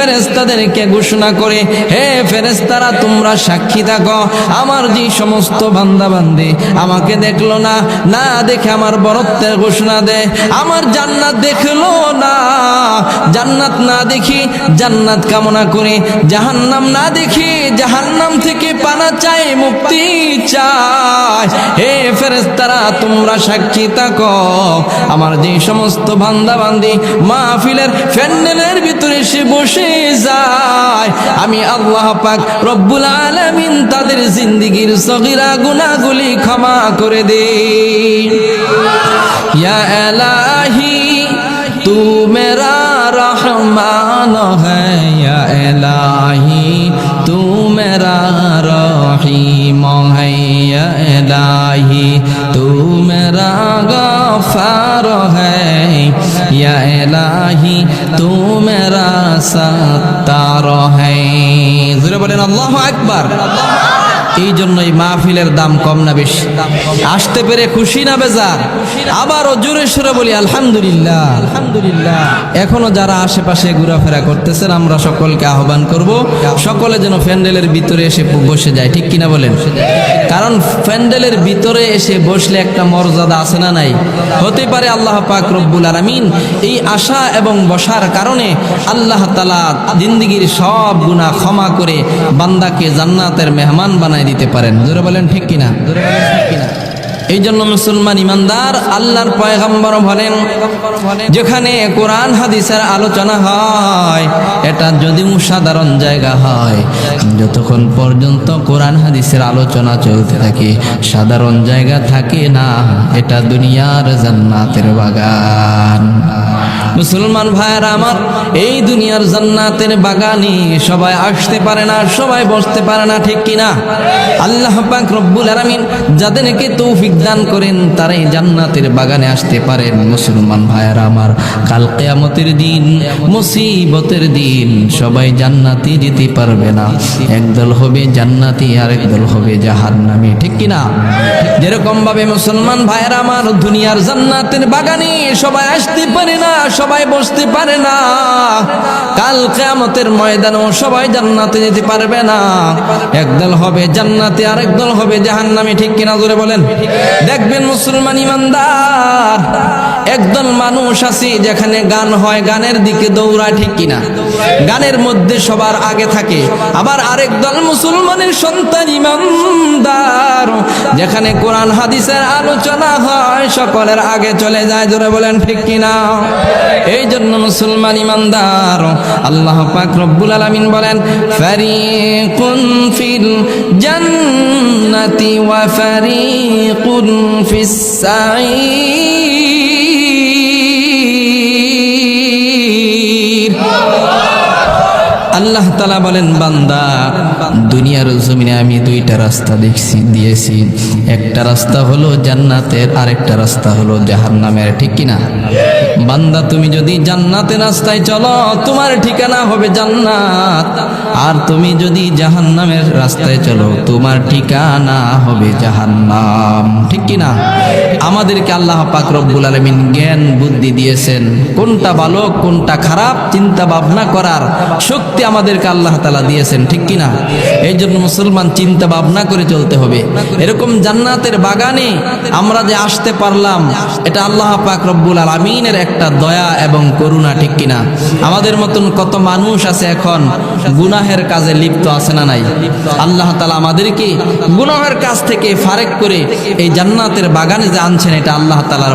ফেরেস্তাদেরকে ঘোষণা করে, হে ফেরেস্তারা তোমরা সাক্ষী থাকো। আমার যে সমস্ত বান্দা বান্দি আমাকে দেখল না না দেখে আমার বরত্বের ঘোষণা দে। আমার জান্নাত দেখল না, জান্নাত না দেখি, জান্নাত কামনা করে। জাহান্নাম না দেখি, জাহান্নাম থেকে পানা চাই, মুক্তি চাই। হে ফেরেস্তারা তোমরা সাক্ষী থাকো। আমার যে সমস্ত বান্দা বান্দি মাহফিলের ফ্যান্ডেলের ভিতরে সে বসে যায়। আমি আল্লাহ পাক রব্বুল আলামিন তাদের জিন্দিগির সগিরা গুনাহগুলি ক্ষমা করে দে ইয়া এলাহি, তু মেরা রহমান হ্যাঁ এলাহি, তু মেরা রহিম হ্যাঁ এলাহি, তু মেরা গফার হ্যাঁ ইয়া এলাহি তু মেরা সত্তার হ্যাঁ জোরে বলেন আল্লাহু আকবার। এই জন্য এই মাহফিলের দাম কম না বেশি। আসতে পেরে খুশি না বেজার। আবারও জোরে সুরে বলি, আলহামদুলিল্লাহ। আলহামদুলিল্লাহ এখনও যারা আশেপাশে ঘোরাফেরা করতেছেন, আমরা সকলকে আহ্বান করব, সকলে যেন প্যান্ডেলের ভিতরে এসে বসে যায়, ঠিক কিনা বলেন? কারণ প্যান্ডেলের ভিতরে এসে বসলে একটা মর্যাদা আছে না নাই? হতে পারে আল্লাহ পাক রব্বুল আলামিন এই আশা এবং বসার কারণে আল্লাহ তালা জিন্দিগির সব গুণা ক্ষমা করে বান্দাকে জান্নাতের মেহমান বানায় দিতে পারেন। জোরে বলেন ঠিক কিনা? বলেন ঠিক কিনা? এই জন্য মুসলমান ইমানদার আল্লাহর পয়গম্বর বলেন, যেখানে কোরআন, হাদিসের আলোচনা হয়, এটা যদিও সাধারণ জায়গা হয় যতক্ষণ পর্যন্ত কোরআন, হাদিসের আলোচনা চলতে থাকে, সাধারণ জায়গা থাকে না, এটা দুনিয়ার জান্নাতের বাগান। মুসলমান ভাইয়েরা আমার, এই দুনিয়ার জান্নাতের বাগানে সবাই আসতে পারে না, সবাই বসতে পারে না, ঠিক কিনা? আল্লাহ পাক রব্বুল আলামিন যাদেরকে তৌফিক দান করেন, তারাই জান্নাতের বাগানে আসতে পারেন। মুসলমান ভাইয়েরা আমার, কাল কিয়ামতের দিন, মুসিবতের দিন, সবাই জান্নাতে যেতে পারবে না। একদল হবে জান্নাতি আর একদল হবে জাহান্নামী, ঠিক কিনা? যেরকম ভাবে মুসলমান ভাইয়েরা আমার, দুনিয়ার জান্নাতের বাগানে সবাই আসতে পারে না, সবাই বসতে পারে না। কাল কেয়ামতের ময়দানেও সবাই জান্নাতে যেতে পারবে না। একদল হবে জান্নাতে আর একদল হবে জাহান্নামে। ঠিক কিনা জোরে বলেন? দেখবেন মুসলমান ইমানদার, একদল মানুষ আছে যেখানে গান হয়, গানের দিকে দৌড়ায়, ঠিক কিনা? গানের মধ্যে সবার আগে থাকে। আবার আরেক দল মুসলমানের সন্তান ইমানদার। যেখানে কোরআন, হাদিসের আলোচনা হয়, সকলের আগে চলে যায়, জোরে বলেন ঠিক কিনা? এই জন্য মুসলমান ইমানদার, আল্লাহ পাক রব্বুল আলামিন বলেন, ফারিকুন ফিল জান্নাতি ওয়া ফারিকুন ফিস সাঈর আল্লাহ তালা বলেন, বান্দা, দুনিয়ার জমিনে আমি দুইটা রাস্তা দেখছি, দিয়েছি। একটা রাস্তা হলো জান্নাতের, আরেকটা রাস্তা হলো জাহান্নামের, ঠিক কিনা? বান্দা, তুমি যদি জান্নাতের রাস্তায় চলো, তোমার ঠিকানা হবে জান্নাত। আর তুমি যদি জাহান্নামের রাস্তায় চলো, তোমার ঠিকানা হবে জাহান্নাম। ঠিক কিনা? আমাদেরকে আল্লাহ পাক রব্বুল আলমিন জ্ঞান, বুদ্ধি দিয়েছেন, কোনটা ভালো, কোনটা খারাপ, চিন্তা ভাবনা করার শক্তি আমাদেরকে আল্লাহ তালা দিয়েছেন, ঠিক কিনা? এই জন্য মুসলমান চিন্তা ভাবনা করে চলতে হবে। এরকম জান্নাতের বাগানে আমরা যে আসতে পারলাম, এটা আল্লাহ পাক রব্বুল আলমিনের একটা দয়া এবং করুণা, ঠিক কিনা? আমাদের মতন কত মানুষ আছে এখন গুনাহের কাজে লিপ্ত আছে না নাই? আল্লাহ তালা আমাদেরকে গুনাহের কাজ থেকে ফারেক করে এই জান্নাতের বাগানে যে আনছেন, এটা আল্লাহ তালার